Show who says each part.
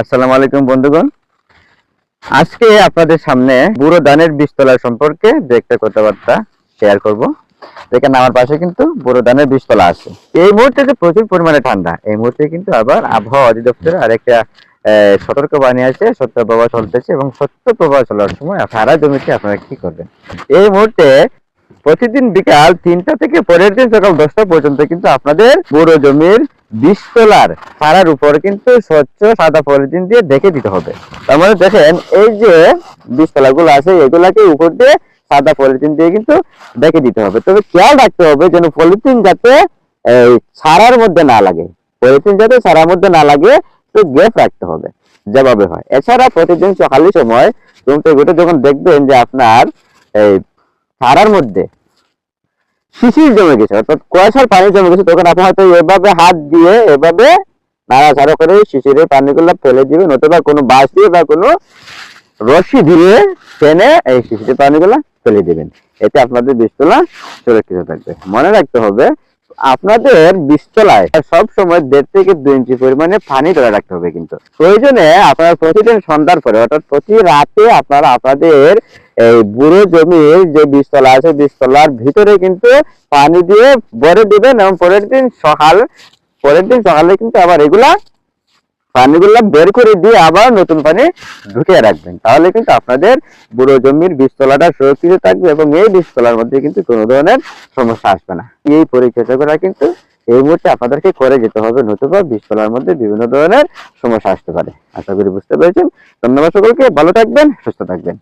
Speaker 1: আসসালামু আলাইকুম বন্ধুগণ। আজকে আপনাদের সামনে বুড়ো ধানের বীজতলা সম্পর্কে দু একটা কথাবার্তা শেয়ার করব। দেখেন আমার পাশে কিন্তু বুড়ো ধানের বীজতলা আছে। এই মুহূর্তে যে প্রচুর পরিমাণে ঠান্ডা। এই মুহূর্তে কিন্তু আবার আবহাওয়া অধিদপ্তর আরেকটা সতর্ক বাণী আছে, সত্য প্রবাহ চলতেছে এবং সত্য প্রবাহ চলার সময় সারা জমিতে আপনারা কি করবেন? এই মুহূর্তে প্রতিদিন বিকাল তিনটা থেকে পরের দিন সকাল দশটা পর্যন্ত কিন্তু আপনাদের বুড়ো জমির বীজতলার পাড়ার উপর কিন্তু স্বচ্ছ সাদা পলিথিন দিয়ে ঢেকে দিতে হবে। তার মানে দেখেন, এই যে বীজতলা গুলো আছে, এগুলাকে উপর দিয়ে সাদা পলিথিন দিয়ে কিন্তু ঢেকে দিতে হবে। তবে খেয়াল রাখতে হবে যেন পলিথিন যাতে, এই, ছাড়ার মধ্যে না লাগে। পলিথিন যাতে ছাড়ার মধ্যে না লাগে, তো গ্যাপ রাখতে হবে, যেভাবে হয়। এছাড়া প্রতিদিন সকালের সময় তুমি তো যখন দেখবেন যে আপনার, এই, ছাড়ার মধ্যে শিশির জমে গেছে, অর্থাৎ কুয়াশার পানি জমে গেছে। তখন আপনি হয়তো এভাবে হাত দিয়ে এভাবে নাড়াচাড়া করে শিশিরের পানিগুলো ফেলে দিবেন, অথবা কোনো বাঁশ দিয়ে বা কোনো রশি দিয়ে টেনে এই শিশিরের পানিগুলো ফেলে দিবেন। এতে আপনাদের বীজতলা সুরক্ষিত থাকবে। মনে রাখতে হবে, আপনাদের বীজতলায় সব সময় দেড় থেকে দুই ইঞ্চি পরিমাণে পানি ধরে রাখতে হবে কিন্তু। প্রয়োজনে আপনারা প্রতিদিন সন্ধ্যার পরে, অর্থাৎ প্রতি রাতে আপনারা আপনাদের এই বুড়ো জমির যে বীজতলা আছে, বীজতলার ভিতরে কিন্তু পানি দিয়ে ভরে দিবেন এবং পরের দিন সকাল, পরের দিন সকালে কিন্তু আবার এগুলা পানিগুলা বের করে দিয়ে আবার নতুন পানি ঢুকিয়ে রাখবেন। তাহলে কিন্তু আপনাদের বুড়ো জমির বীজতলাটা সুরক্ষিত থাকবে এবং এই বীজতলার মধ্যে কিন্তু কোনো ধরনের সমস্যা আসবে না। এই পরিচর্যা করা কিন্তু এই মুহূর্তে আপনাদেরকে করে যেতে হবে, নতুবা বীজতলার মধ্যে বিভিন্ন ধরনের সমস্যা আসতে পারে। আশা করি বুঝতে পেরেছেন। ধন্যবাদ সকলকে। ভালো থাকবেন, সুস্থ থাকবেন।